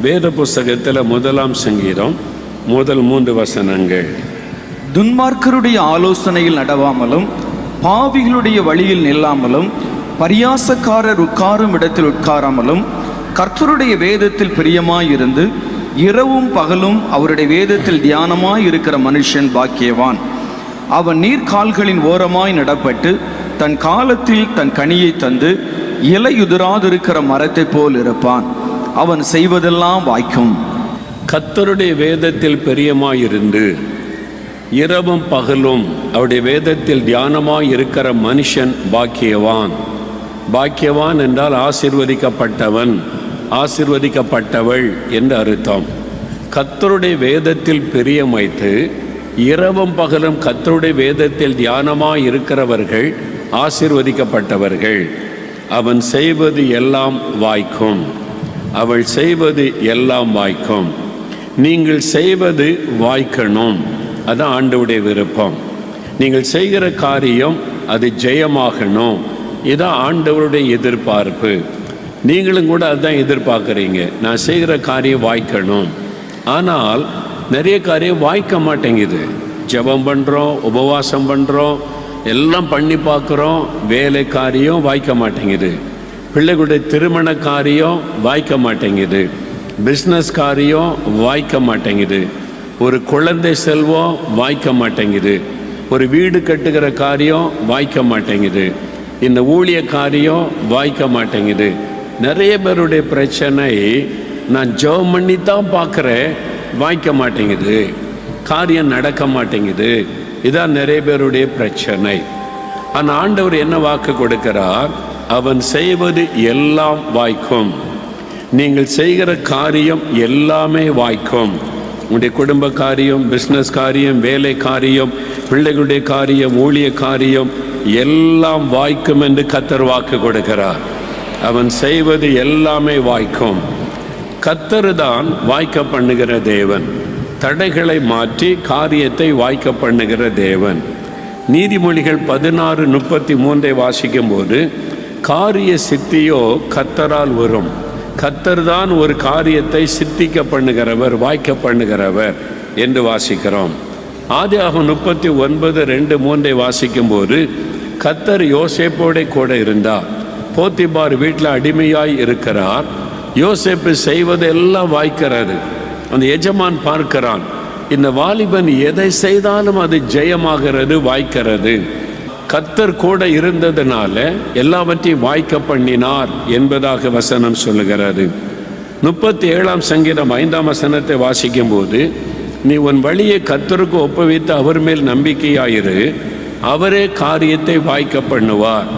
வேத புஸ்தகத்தில் முதலாம் சங்கீதம் முதல் மூன்று வசனங்கள். துன்மார்க்கருடைய ஆலோசனையில் நடவாமலும் பாவிகளுடைய வழியில் நில்லாமலும் பரியாசக்காரர் உட்காரும் இடத்தில் உட்காராமலும் கர்த்தருடைய வேதத்தில் பிரியமாயிருந்து இரவும் பகலும் அவருடைய வேதத்தில் தியானமாய் இருக்கிற மனுஷன் பாக்கியவான். அவன் நீர்கால்களின் ஓரமாய் நடப்பட்டு தன் காலத்தில் தன் கனியை தந்து இலையுதிராதிருக்கிற மரத்தைப் போல் இருப்பான். அவன் செய்வதெல்லாம் வாய்க்கும். கத்தருடைய வேதத்தில் பெரியமாயிருந்து இரவும் பகலும் அவருடைய வேதத்தில் தியானமாய் இருக்கிற மனுஷன் பாக்கியவான். பாக்கியவான் என்றால் ஆசிர்வதிக்கப்பட்டவன் ஆசிர்வதிக்கப்பட்டவள் என்று அர்த்தம். கத்தருடைய வேதத்தில் பெரியமைத்து இரவும் பகலும் கத்தருடைய வேதத்தில் தியானமாய் இருக்கிறவர்கள் ஆசிர்வதிக்கப்பட்டவர்கள். அவன் செய்வது எல்லாம் வாய்க்கும். அவள் செய்வது எல்லாம் வாய்க்கும். நீங்கள் செய்வது வாய்க்கணும். அதான் ஆண்டவுடைய விருப்பம். நீங்கள் செய்கிற காரியம் அது ஜெயமாகணும். இதான் ஆண்டவருடைய எதிர்பார்ப்பு. நீங்களும் கூட அதுதான் எதிர்பார்க்குறீங்க. நான் செய்கிற காரியம் வாய்க்கணும். ஆனால் நிறைய காரியம் வாய்க்க மாட்டேங்குது. ஜெபம் பண்ணுறோம் உபவாசம் பண்ணுறோம் எல்லாம் பண்ணி பார்க்குறோம் வேலை காரியம் வாய்க்க மாட்டேங்குது. பிள்ளைகளுடைய திருமண காரியம் வாய்க்க மாட்டேங்குது. பிஸ்னஸ் காரியம் வாய்க்க மாட்டேங்குது. ஒரு குழந்தை செல்வம் வாய்க்க மாட்டேங்குது. ஒரு வீடு கட்டுகிற காரியம் வாய்க்க மாட்டேங்குது. இந்த ஊழிய காரியம் வாய்க்க மாட்டேங்குது. நிறைய பேருடைய பிரச்சனை நான் ஜெபம் பண்ணி தான் பார்க்குறேன் வாய்க்க மாட்டேங்குது. காரியம் நடக்க மாட்டேங்குது. இதான் நிறைய பேருடைய பிரச்சனை. ஆனால் ஆண்டவர் என்ன வாக்கு கொடுக்கிறார்? அவன் செய்வது எல்லாம் வாய்க்கும். நீங்கள் செய்கிற காரியம் எல்லாமே வாய்க்கும். உங்களுடைய குடும்ப காரியம் பிஸ்னஸ் காரியம் வேலை காரியம் பிள்ளைகளுடைய காரியம் ஊழிய காரியம் எல்லாம் வாய்க்கும் என்று கத்தர் வாக்கு கொடுக்கிறார். அவன் செய்வது எல்லாமே வாய்க்கும். கத்தர் தான் வாய்க்க பண்ணுகிற தேவன். தடைகளை மாற்றி காரியத்தை வாய்க்க பண்ணுகிற தேவன். நீதிமொழிகள் பதினாறு முப்பத்தி மூன்றை வாசிக்கும்போது காரிய சித்தியோ கத்தரால் வரும். கத்தர் தான் ஒரு காரியத்தை சித்திக்க பண்ணுகிறவர் வாய்க்க பண்ணுகிறவர் என்று வாசிக்கிறோம். ஆதியாகம் முப்பத்தி ஒன்பது ரெண்டு மூன்றை வாசிக்கும்போது கத்தர் யோசேப்போட கூட இருந்தார் போத்திபார் வீட்டில் அடிமையாய் இருக்கிறார். யோசேப்பு செய்வதெல்லாம் வாய்க்கிறாரு அந்த எஜமான் பார்க்கிறான் இந்த வாலிபன் எதை செய்தாலும் அது ஜெயமாகிறது வாய்க்கிறது. கத்தர் கூட இருந்ததுனால எல்லாவற்றையும் வாய்க்க பண்ணினார் என்பதாக வசனம் சொல்லுகிறது. முப்பத்தி ஏழாம் சங்கீதம் ஐந்தாம் வசனத்தை வாசிக்கும்போது நீ உன் வழியை கத்தருக்கு ஒப்புவித்து அவர் மேல் நம்பிக்கையாயிரு. அவரே காரியத்தை வாய்க்க பண்ணுவார்.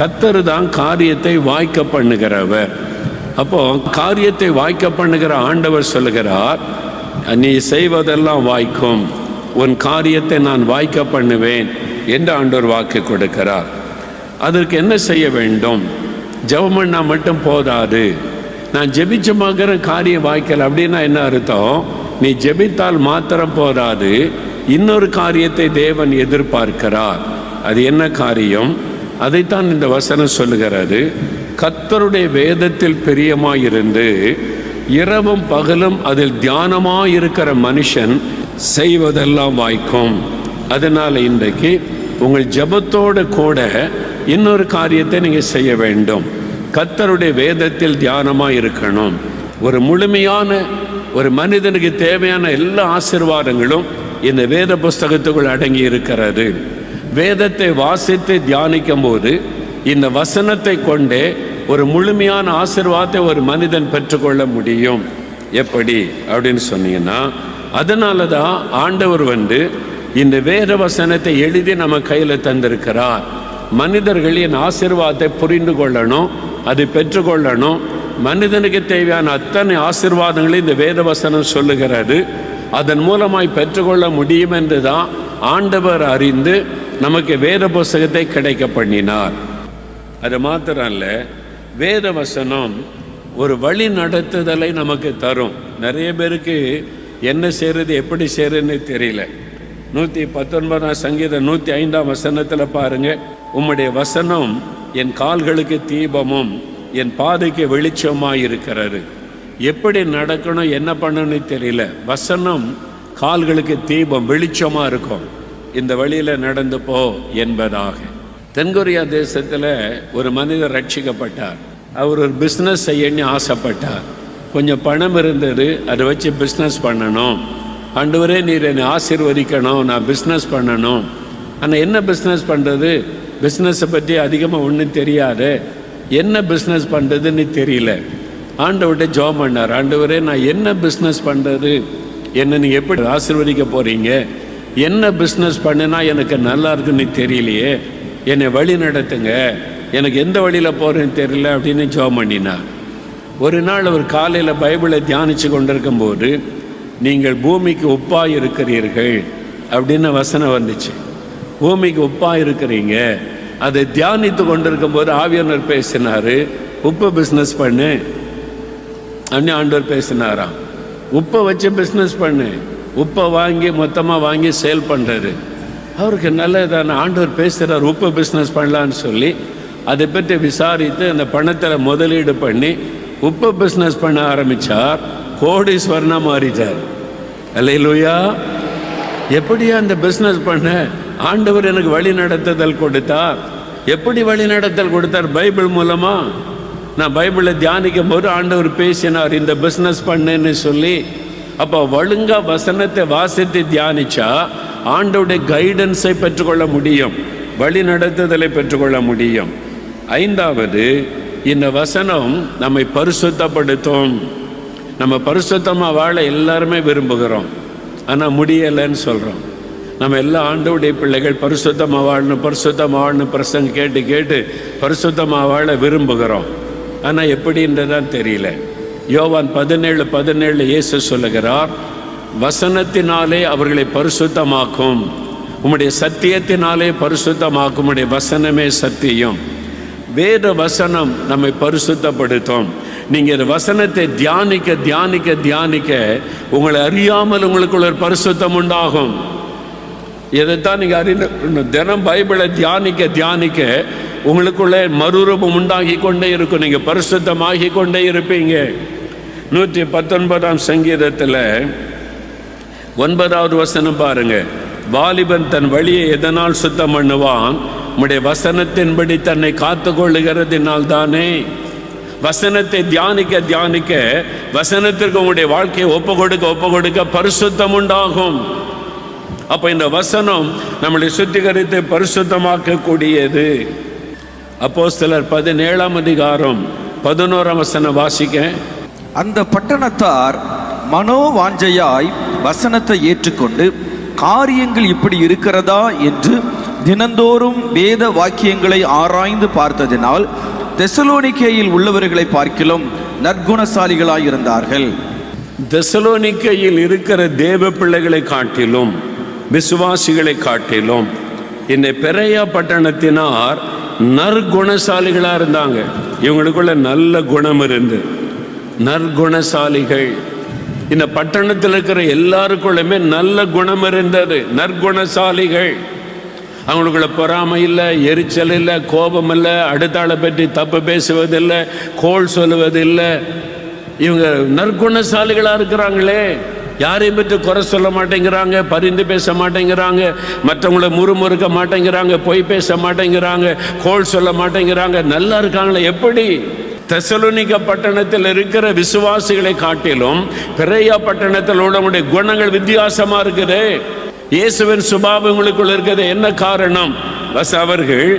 கத்தர் தான் காரியத்தை வாய்க்க பண்ணுகிறவர். அப்போ காரியத்தை வாய்க்க பண்ணுகிற ஆண்டவர் சொல்லுகிறார் நீ செய்வதெல்லாம் வாய்க்கும். உன் காரியத்தை நான் வாய்க்க பண்ணுவேன். என்று ஆண்டோர் வாக்கு கொடுக்கிறார்? அதற்கு என்ன செய்ய வேண்டும்? ஜெபம் மட்டும் போதாது. நான் ஜெபிச்சமாகிற காரியம் வாய்க்கல அப்படின்னா என்ன அர்த்தம்? நீ ஜெபித்தால் மாத்திரம் போதாது. இன்னொரு காரியத்தை தேவன் எதிர்பார்க்கிறார். அது என்ன காரியம்? அதைத்தான் இந்த வசனம் சொல்லுகிறது. கத்தருடைய வேதத்தில் பிரியமாயிருந்து இரவும் பகலும் அதில் தியானமாயிருக்கிற மனுஷன் செய்வதெல்லாம் வாய்க்கும். அதனால் இன்றைக்கு உங்கள் ஜபத்தோடு கூட இன்னொரு காரியத்தை நீங்கள் செய்ய வேண்டும். கத்தருடைய வேதத்தில் தியானமாக இருக்கணும். ஒரு முழுமையான ஒரு மனிதனுக்கு தேவையான எல்லா ஆசிர்வாதங்களும் இந்த வேத புஸ்தகத்துக்குள் அடங்கி இருக்கிறது. வேதத்தை வாசித்து தியானிக்கும் போது இந்த வசனத்தை கொண்டே ஒரு முழுமையான ஆசிர்வாதத்தை ஒரு மனிதன் பெற்றுக்கொள்ள முடியும். எப்படி? அப்படின்னு சொன்னீங்கன்னா அதனால தான் ஆண்டவர் வந்து இந்த வேத வசனத்தை எழுதி நம்ம கையில் தந்திருக்கிறார். மனிதர்களின் ஆசிர்வாதத்தை புரிந்து கொள்ளணும் அதை பெற்றுக்கொள்ளணும். மனிதனுக்கு தேவையான அத்தனை ஆசிர்வாதங்களையும் இந்த வேத வசனம் சொல்லுகிறது. அதன் மூலமாய் பெற்றுக்கொள்ள முடியும் என்று தான் ஆண்டவர் அறிந்து நமக்கு வேத புஸ்தகத்தை கிடைக்க பண்ணினார். அது மாத்திரம் அல்ல வேத வசனம் ஒரு வழி நடத்துதலை நமக்கு தரும். நிறைய பேருக்கு என்ன செய்கிறது எப்படி செய்கிறதுன்னு தெரியல. நூற்றி பத்தொன்பதாம் சங்கீதம் நூற்றி ஐந்தாம் வசனத்தில் பாருங்க. உம்முடைய வசனம் என் கால்களுக்கு தீபமும் என் பாதைக்கு வெளிச்சமாக இருக்கிறது எப்படி நடக்கணும் என்ன பண்ணணும்னு தெரியல. வசனம் கால்களுக்கு தீபம் வெளிச்சமாக இருக்கும். இந்த வழியில் நடந்து போ என்பதாக. தென்கொரியா தேசத்தில் ஒரு மனிதர் ரட்சிக்கப்பட்டார். அவர் ஒரு பிஸ்னஸ் செய்யணும்னு ஆசைப்பட்டார். கொஞ்சம் பணம் இருந்தது அதை வச்சு பிஸ்னஸ் பண்ணணும். ஆண்டவரே நீர் என்னை ஆசீர்வதிக்கணும் நான் பிஸ்னஸ் பண்ணணும். ஆனால் என்ன பிஸ்னஸ் பண்ணுறது பிஸ்னஸை பற்றி அதிகமாக ஒன்றும் தெரியாது. என்ன பிஸ்னஸ் பண்ணுறதுன்னு தெரியல. ஆண்டவர்கிட்ட ஜாப் பண்ணார். ஆண்டவரே நான் என்ன பிஸ்னஸ் பண்ணுறது என்ன நீங்கள் எப்படி ஆசிர்வதிக்க போகிறீங்க என்ன பிஸ்னஸ் பண்ணுனா எனக்கு நல்லா இருக்குன்னு தெரியலையே. என்னை வழி நடத்துங்க. எனக்கு எந்த வழியில் போகிறேன்னு தெரியல அப்படின்னு ஜாப் பண்ணினார். ஒரு நாள் அவர் காலையில் பைபிளை தியானித்து கொண்டிருக்கும்போது நீங்கள் பூமிக்கு உப்பாக இருக்கிறீர்கள் அப்படின்னு வசனம் வந்துச்சு. பூமிக்கு உப்பாக இருக்கிறீங்க. அதை தியானித்து கொண்டிருக்கும் போது ஆவியானவர் பேசினார் உப்பு பிஸ்னஸ் பண்ணு. அப்படின்னு ஆண்டவர் பேசினாராம். உப்பை வச்சு பிஸ்னஸ் பண்ணு. உப்பை வாங்கி மொத்தமாக வாங்கி சேல் பண்ணுறது அவருக்கு நல்லதான ஆண்டவர் பேசுகிறார் உப்பு பிஸ்னஸ் பண்ணலான்னு சொல்லி. அதை பற்றி விசாரித்து அந்த பணத்தில் முதலீடு பண்ணி உப்பு பிஸ்னஸ் பண்ண ஆரம்பித்தார் கோடீஸ்வரனாக மாறிட்டார். அல்லையிலூயா எப்படியா அந்த பிஸ்னஸ் பண்ண? ஆண்டவர் எனக்கு வழி நடத்துதல் கொடுத்தார். எப்படி வழி நடத்தல் கொடுத்தார்? பைபிள் மூலமாக நான் பைபிளை தியானிக்கும் போது ஆண்டவர் பேசினார் இந்த பிஸ்னஸ் பண்ணுன்னு சொல்லி. அப்போ ஒழுங்காக வசனத்தை வாசித்து தியானிச்சா ஆண்டவருடைய கைடன்ஸை பெற்றுக்கொள்ள முடியும். வழி நடத்துதலை பெற்றுக்கொள்ள முடியும். ஐந்தாவது இந்த வசனம் நம்மை பரிசுத்தப்படுத்தும். நம்ம பரிசுத்தமாக வாழ எல்லாருமே விரும்புகிறோம். ஆனால் முடியலைன்னு சொல்கிறோம் நம்ம எல்லா ஆண்டவுடைய பிள்ளைகள் பரிசுத்தமாக வாழணும் பரிசுத்தமாக வாழணும் பிரசங்க கேட்டு கேட்டு பரிசுத்தமாக வாழ விரும்புகிறோம். ஆனால் எப்படின்றதான் தெரியல. யோவான் பதினேழு பதினேழு இயேசு சொல்லுகிறார் வசனத்தினாலே அவர்களை பரிசுத்தமாக்கும். உம்முடைய சத்தியத்தினாலே பரிசுத்தமாக்கும். உடைய வசனமே சத்தியம். வேத வசனம் நம்மை பரிசுத்தப்படுத்தும். நீங்கள் இந்த வசனத்தை தியானிக்க தியானிக்க தியானிக்க உங்களை அறியாமல் உங்களுக்குள்ள ஒரு பரிசுத்தம் உண்டாகும். இதைத்தான் நீங்கள் அறிந்து தினம் பைபிளை தியானிக்க தியானிக்க உங்களுக்குள்ளே மறுரூபம் உண்டாகி கொண்டே இருக்கும். நீங்கள் பரிசுத்தமாகி கொண்டே இருப்பீங்க. நூற்றி பத்தொன்பதாம் சங்கீதத்தில் ஒன்பதாவது வசனம் பாருங்க. வாலிபன் தன் வழியை எதனால் சுத்தம் பண்ணுவான்? உம்முடைய வசனத்தின்படி தன்னை காத்து கொள்ளுகிறதினால் தானே வசனத்தை தியானிக்க தியானிக்க வசனத்திற்கு உங்களுடைய வாழ்க்கையை ஒப்பு கொடுக்க ஒப்பு கொடுக்க பரிசுத்தம் உண்டாகும் அப்போ இந்த வசனம் நம்மளை சுத்திகரித்து பரிசுத்தமாக்கக்கூடியது. அப்போ சிலர் பதினேழாம் அதிகாரம் பதினோராம் வசனம் வாசிக்க. அந்த பட்டணத்தார் மனோவாஞ்சையாய் வசனத்தை ஏற்றுக்கொண்டு காரியங்கள் இப்படி இருக்கிறதா? என்று தினந்தோறும் வேத வாக்கியங்களை ஆராய்ந்து பார்த்ததினால் தெசலோனிக்கேயில் உள்ளவர்களை பார்க்கிலும் நற்குணசாலிகளாய் இருந்தார்கள். தெசலோனிக்கையில் இருக்கிற தேவ பிள்ளைகளை காட்டிலும் விசுவாசிகளை காட்டிலும் இந்த பெரையா பட்டணத்தினார் நற்குணசாலிகளாக இருந்தாங்க. இவங்களுக்குள்ள நல்ல குணம் இருந்து நற்குணசாலிகள். இந்த பட்டணத்தில் இருக்கிற எல்லாருக்குள்ளுமே நல்ல குணம் இருந்தது நற்குணசாலிகள். அவங்களுக்குள்ள பொறாமை இல்லை எரிச்சல் இல்லை கோபம் இல்லை அடுத்த ஆளை பற்றி தப்பு பேசுவதில்லை கோல் சொல்லுவதில்லை இவங்க நற்குணசாலிகளாக இருக்கிறாங்களே. யாரையும் பற்றி குறை சொல்ல மாட்டேங்கிறாங்க பரிந்து பேச மாட்டேங்கிறாங்க மற்றவங்கள முறுமுறுக்க மாட்டேங்கிறாங்க பொய் பேச மாட்டேங்கிறாங்க கோல் சொல்ல மாட்டேங்கிறாங்க. நல்லா இருக்காங்களே எப்படி? தெசலுனிக பட்டணத்தில் இருக்கிற விசுவாசிகளை காட்டிலும் பிறையா பட்டணத்தில் உள்ளவங்களுடைய குணங்கள் வித்தியாசமாக இருக்குது. இயேசுவின் சுபாவம் உங்களுக்குள்ள இருக்கிறது என்ன காரணம்? பஸ் அவர்கள்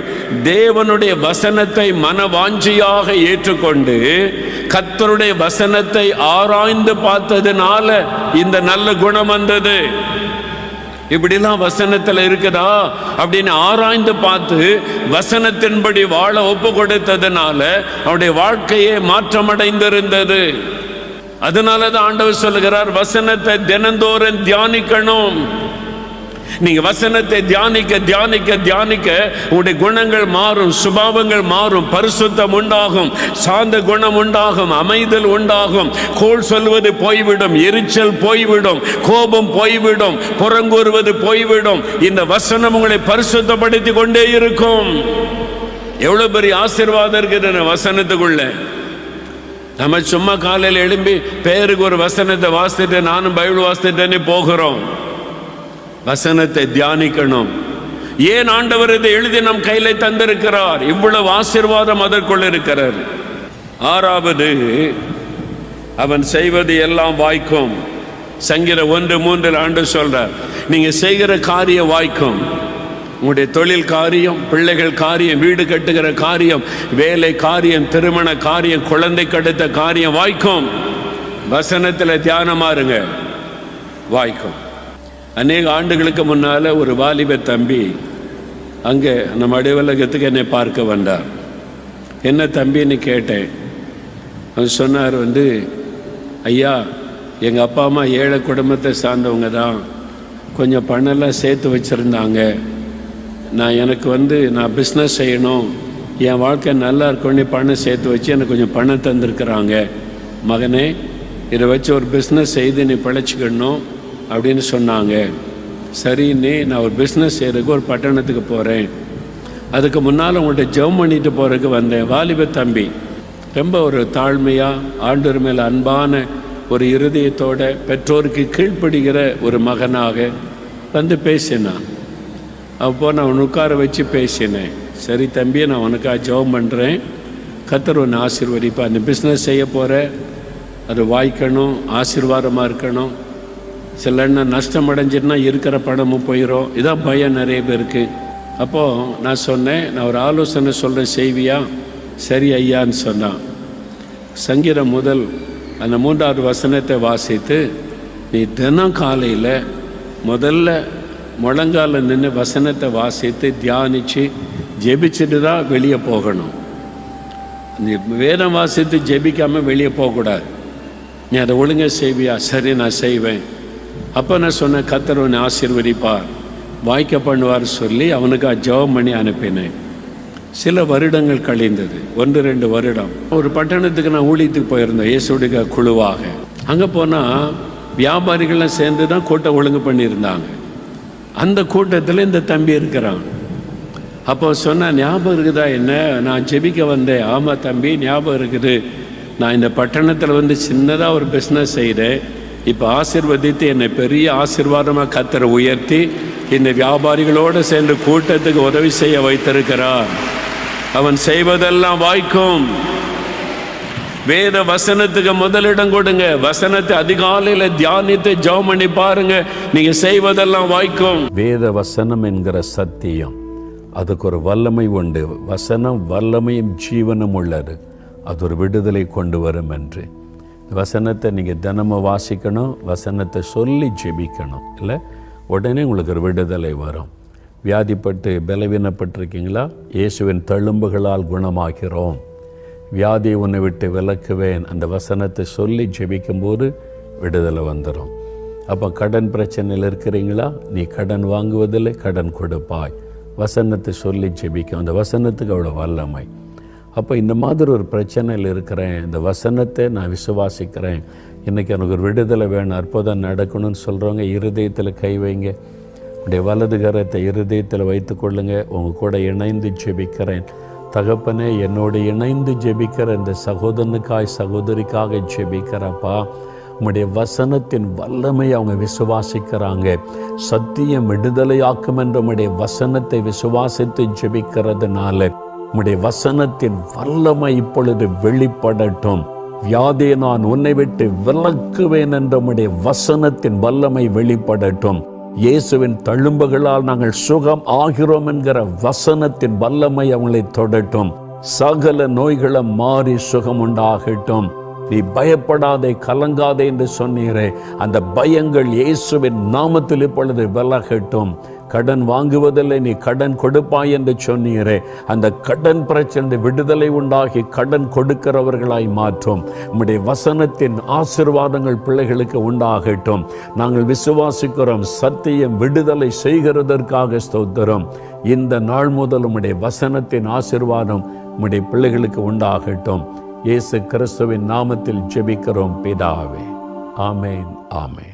தேவனுடைய வசனத்தை மனவாஞ்சியாக ஏற்றுக்கொண்டு கத்தருடைய வசனத்தை ஆராய்ந்து பார்த்ததுனால இந்த நல்ல குணம் வந்தது. இப்படிலாம் வசனத்தில் இருக்குதா? அப்படின்னு ஆராய்ந்து பார்த்து வசனத்தின்படி வாழ ஒப்பு கொடுத்ததுனால அவருடைய வாழ்க்கையே மாற்றமடைந்திருந்தது. அதனால தான் ஆண்டவர் சொல்லுகிறார் வசனத்தை தினந்தோறும் தியானிக்கணும். நீங்க வசனத்தை தியானிக்க தியானிக்க தியானிக்க உங்களுடைய குணங்கள் மாறும் சுபாவங்கள் மாறும் பரிசுத்தம் உண்டாகும் சாந்த குணம் உண்டாகும் அமைதல் உண்டாகும் கோல் சொல்வது போய்விடும் எரிச்சல் போய்விடும் கோபம் போய்விடும் புறங்கூறுவது போய்விடும். இந்த வசனம் உங்களை பரிசுத்தப்படுத்தி கொண்டே இருக்கும். எவ்வளவு பெரிய ஆசீர்வாதம் இருக்குது வசனத்துக்குள்ள. நம்ம சும்மா காலையில் எழும்பி பேருக்கு ஒரு வசனத்தை வாசித்துட்டு நானும் பைபிள் வாசித்துட்டேன்னு போகிறோம். வசனத்தை தியானிக்கணும். ஏன் ஆண்டவர் இதை எழுதி நம் கையில தந்திருக்கிறார்? இவ்வளவு ஆசீர்வாதம் அதற்குள் இருக்கிறார் ஆறாவது அவன் செய்வது எல்லாம் வாய்க்கும். சங்கிர ஒன்று மூன்றில் ஆண்டு சொல்றார் நீங்க செய்கிற காரியம் வாய்க்கும். உங்களுடைய தொழில் காரியம் பிள்ளைகள் காரியம் வீடு கட்டுகிற காரியம் வேலை காரியம் திருமண காரியம் குழந்தை கடுத்த காரியம் வாய்க்கும். வசனத்தில் தியானமாருங்க வாய்க்கும். அநேக ஆண்டுகளுக்கு முன்னால் ஒரு வாலிப தம்பி அங்கே நம்ம அலுவலகத்துக்கு என்னை பார்க்க வந்தார். என்ன தம்பின்னு கேட்டேன். அவர் சொன்னார் வந்து ஐயா எங்கள் அப்பா அம்மா ஏழை குடும்பத்தை சார்ந்தவங்க தான். கொஞ்சம் பணம்லாம் சேர்த்து வச்சுருந்தாங்க. நான் எனக்கு வந்து நான் பிஸ்னஸ் செய்யணும். என் வாழ்க்கை நல்லா இருக்கணும்னு பணம் சேர்த்து வச்சு எனக்கு கொஞ்சம் பணம் தந்திருக்கிறாங்க. மகனே இதை வச்சு ஒரு பிஸ்னஸ் செய்து நீ பிழைச்சிக்கணும். அப்படின்னு சொன்னாங்க. சரின்னு நான் ஒரு பிஸ்னஸ் செய்கிறதுக்கு ஒரு பட்டணத்துக்கு போகிறேன் அதுக்கு முன்னால் உங்கள்கிட்ட ஜெபம் பண்ணிட்டு போகிறதுக்கு வந்தேன். வாலிப தம்பி ரொம்ப ஒரு தாழ்மையாக ஆண்டோர் மேல் அன்பான ஒரு இருதயத்தோட பெற்றோருக்கு கீழ்ப்படுகிற ஒரு மகனாக வந்து பேசினான். அப்போ நான் உன் உட்கார வச்சு பேசினேன். சரி தம்பி நான் உனக்காக ஜெபம் பண்ணுறேன் கத்தர் ஒன்று ஆசீர்வதிப்பா அந்த பிஸ்னஸ் செய்ய போகிற அது வாய்க்கணும் ஆசீர்வாதமாக இருக்கணும். சில எண்ணம் நஷ்டம் அடைஞ்சிருந்தா இருக்கிற பணமும் போயிடும் இதான் பயம் நிறைய பேருக்கு. அப்போது நான் சொன்னேன் நான் ஒரு ஆலோசனை சொல்கிறேன் செய்வியா? சரி ஐயான்னு சொன்னான். சங்கீதம் முதல் அந்த மூன்றாவது வசனத்தை வாசித்து நீ தினம் காலையில் முதல்ல முழங்கால நின்று வசனத்தை வாசித்து தியானித்து ஜெபிச்சுட்டு தான் வெளியே போகணும். நீ வேதம் வாசித்து ஜெபிக்காமல் வெளியே போகக்கூடாது. நீ அதை ஒழுங்கா செய்வியா? சரி நான் செய்வேன். அப்போ நான் சொன்னேன் கத்தர் உன்னை ஆசீர்வதிப்பார். வாய்க்க பண்ணுவார் சொல்லி அவனுக்கு ஜெபம் பண்ணி அனுப்பினேன். சில வருடங்கள் கழிந்தது. ஒன்று ரெண்டு வருடம். ஒரு பட்டணத்துக்கு நான் ஊழியத்துக்கு போயிருந்தேன். இயேசுடைய குழுவாக. அங்கே போனால் வியாபாரிகள்லாம் சேர்ந்து தான் கூட்டம் ஒழுங்கு பண்ணியிருந்தாங்க. அந்த கூட்டத்தில் இந்த தம்பி இருக்கிறான். அப்போ சொன்னால் ஞாபகம் இருக்குதா என்ன? நான் ஜெபிக்க வந்தேன். ஆமாம் தம்பி ஞாபகம் இருக்குது. நான் இந்த பட்டணத்தில் வந்து சின்னதாக ஒரு பிஸ்னஸ் செய்தேன். இப்போ ஆசிர்வதித்து என்னை பெரிய ஆசீர்வாதமாக கத்தரை உயர்த்தி இந்த வியாபாரிகளோடு சேர்ந்து கூட்டத்துக்கு உதவி செய்ய வைத்திருக்கிறார். அவன் செய்வதெல்லாம் வாய்க்கும். வேத வசனத்துக்கு முதலிடம் கொடுங்க. வசனத்தை அதிகாலையில் தியானித்து ஜெபம் பண்ணி பாருங்க. நீங்க செய்வதெல்லாம் வாய்க்கும். வேத வசனம் என்கிற சத்தியம். அதுக்கு ஒரு வல்லமை உண்டு. வசனம் வல்லமையும் ஜீவனும் உள்ளது. அது ஒரு விடுதலை கொண்டு வரும் என்று. வசனத்தை நீங்கள் தினமும் வாசிக்கணும் வசனத்தை சொல்லி ஜெபிக்கணும் இல்லை? உடனே உங்களுக்கு ஒரு விடுதலை வரும். வியாதிப்பட்டு பலவீனப்பட்டிருக்கீங்களா? இயேசுவின் தழும்புகளால் குணமாகிறோம். வியாதியை உன்னை விட்டு விலக்குவேன். அந்த வசனத்தை சொல்லி ஜெபிக்கும்போது விடுதலை வந்துடும் அப்போ கடன் பிரச்சனையில் இருக்கிறீங்களா? நீ கடன் வாங்குவதில்லை கடன் கொடுப்பாய். வசனத்தை சொல்லி ஜெபிக்கும். அந்த வசனத்துக்கு அவ்வளோ வல்லமை. அப்போ இந்த மாதிரி ஒரு பிரச்சனையில் இருக்கிறேன். இந்த வசனத்தை நான் விசுவாசிக்கிறேன். இன்றைக்கி எனக்கு ஒரு விடுதலை வேணும் அற்புதம் நடக்கணும்னு சொல்கிறவங்க இருதயத்தில் கை வைங்க. உடைய வலது கரத்தை இருதயத்தில் வைத்து கொள்ளுங்க. உங்கள் கூட இணைந்து ஜெபிக்கிறேன். தகப்பனே என்னோடு இணைந்து ஜெபிக்கிற இந்த சகோதரனுக்காய் சகோதரிக்காக ஜெபிக்கிறப்பா உம்முடைய வசனத்தின் வல்லமை அவங்க விசுவாசிக்கிறாங்க. சத்தியம் விடுதலையாக்கும் என்ற உம்முடைய வசனத்தை விசுவாசித்து ஜெபிக்கிறதுனால உம்முடைய வசனத்தின் வல்லமை இப்பொழுது வெளிப்படட்டும். வியாதியை நான் உன்னை விட்டு விலக்குவேன் என்ற உம்முடைய வசனத்தின் வல்லமை வெளிப்படட்டும். இயேசுவின் தழும்புகளால் நாங்கள் சுகம் ஆகிறோம் என்கிற வசனத்தின் வல்லமை அவங்களை தொடட்டும். சகல நோய்களை மாறி சுகம் உண்டாகட்டும். நீ பயப்படாதே கலங்காதே என்று சொன்னீரே. அந்த பயங்கள் இயேசுவின் நாமத்தில் இப்பொழுது விலகட்டும். கடன் வாங்குவதில்லை நீ கடன் கொடுப்பாய் என்று சொன்னீரே. அந்த கடன் பிரச்சனை விடுதலை உண்டாகி கடன் கொடுக்கிறவர்களாய் மாற்றும். உம்முடைய வசனத்தின் ஆசிர்வாதங்கள் பிள்ளைகளுக்கு உண்டாகட்டும். நாங்கள் விசுவாசிக்கிறோம் சத்தியம் விடுதலை செய்கிறதற்காக ஸ்தோத்திரம். இந்த நாள் முதல் உம்முடைய வசனத்தின் ஆசிர்வாதம் உம்முடைய பிள்ளைகளுக்கு உண்டாகட்டும். இயேசு கிறிஸ்துவின் நாமத்தில் ஜெபிக்கிறோம் பிதாவே. ஆமேன் ஆமேன்.